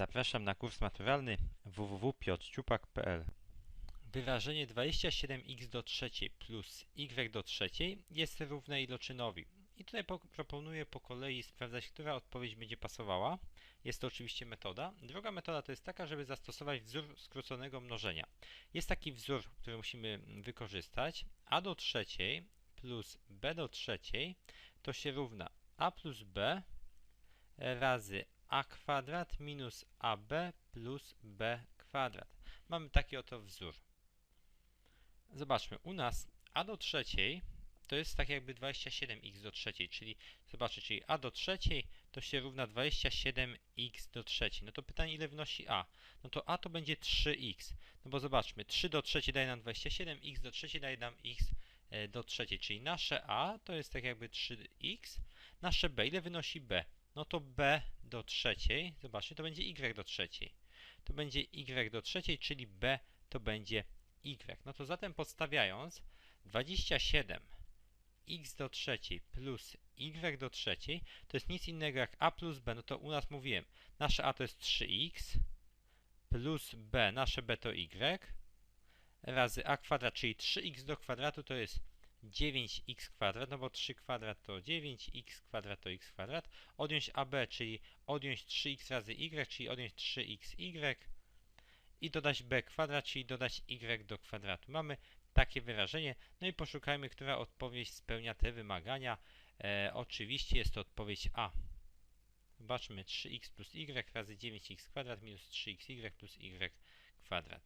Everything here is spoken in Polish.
Zapraszam na kurs maturalny www.piotrciupak.pl Wyrażenie 27x do trzeciej plus y do trzeciej jest równe iloczynowi. I tutaj po, proponuję po kolei sprawdzać, która odpowiedź będzie pasowała. Jest to oczywiście metoda. Druga metoda to jest taka, żeby zastosować wzór skróconego mnożenia. Jest taki wzór, który musimy wykorzystać. a do trzeciej plus b do trzeciej to się równa a plus b razy a kwadrat minus ab plus b kwadrat. Mamy taki oto wzór. Zobaczmy, u nas a do trzeciej to jest tak jakby 27x do trzeciej, czyli zobaczcie, czyli a do trzeciej to się równa 27x do trzeciej. No to pytanie, ile wnosi a? No to a to będzie 3x. No bo zobaczmy, 3 do trzeciej daje nam 27, x do trzeciej daje nam x e, do trzeciej, czyli nasze a to jest tak jakby 3x, nasze b, ile wynosi b? no to b do trzeciej, zobaczcie, to będzie y do trzeciej. To będzie y do trzeciej, czyli b to będzie y. No to zatem podstawiając 27 x do trzeciej plus y do trzeciej to jest nic innego jak a plus b. No to u nas mówiłem, nasze a to jest 3x plus b, nasze b to y razy a kwadrat, czyli 3x do kwadratu to jest 9x kwadrat, no bo 3 kwadrat to 9, x kwadrat to x kwadrat. Odjąć AB, czyli odjąć 3x razy y, czyli odjąć 3xy i dodać b kwadrat, czyli dodać y do kwadratu. Mamy takie wyrażenie. No i poszukajmy, która odpowiedź spełnia te wymagania. E, oczywiście jest to odpowiedź A. Zobaczmy 3x plus y razy 9x kwadrat minus 3xy plus y kwadrat.